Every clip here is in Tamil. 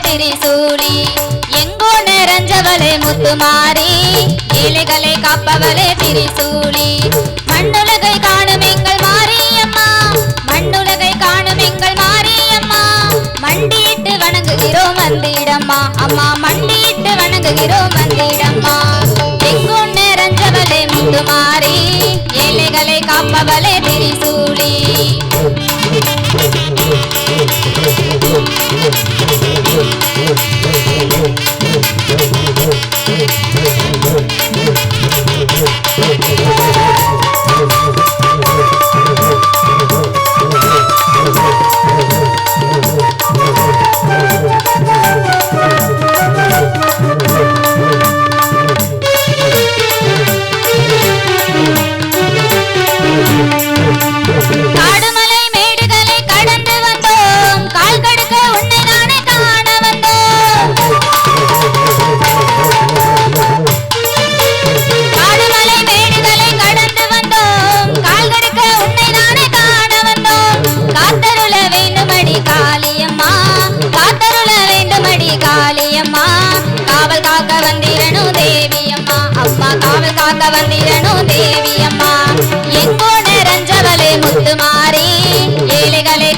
திரிசூலி எங்கோ நிறைஞ்சவளே முத்துமாரி ஏழைகளை காப்பவளே திரிசூலி மண்ணுல காக்க வந்திரனும் தேவியம்மா. எங்கோ நிறைஞ்சவளே முத்து மாறி. ஏழைகளே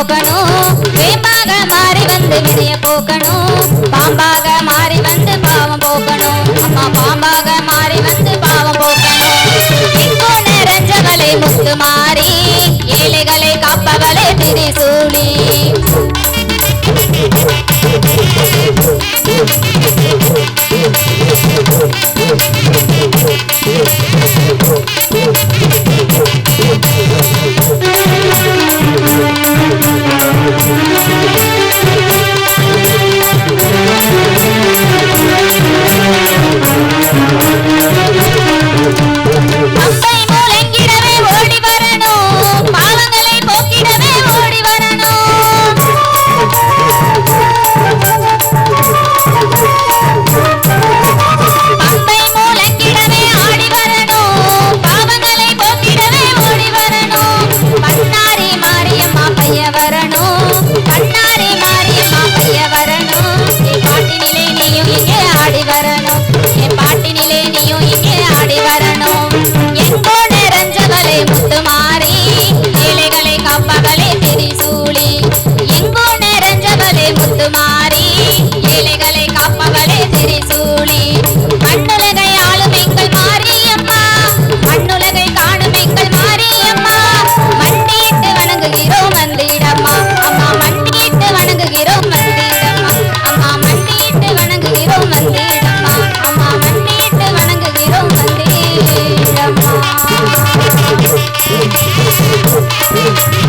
போக்கணும் வேம்பாக மாறி வந்து விதைய போக்கணும் பாம்பாக மாறி வந்து பாவம் போக்கணும் அம்மா பாம்பாக மாறி வந்து பாவம் போக்கணும் பின்கோண ரஞ்சவளை முத்து மாறி ஏழைகளை காப்பவளை Trishuli Thank you. Thank you.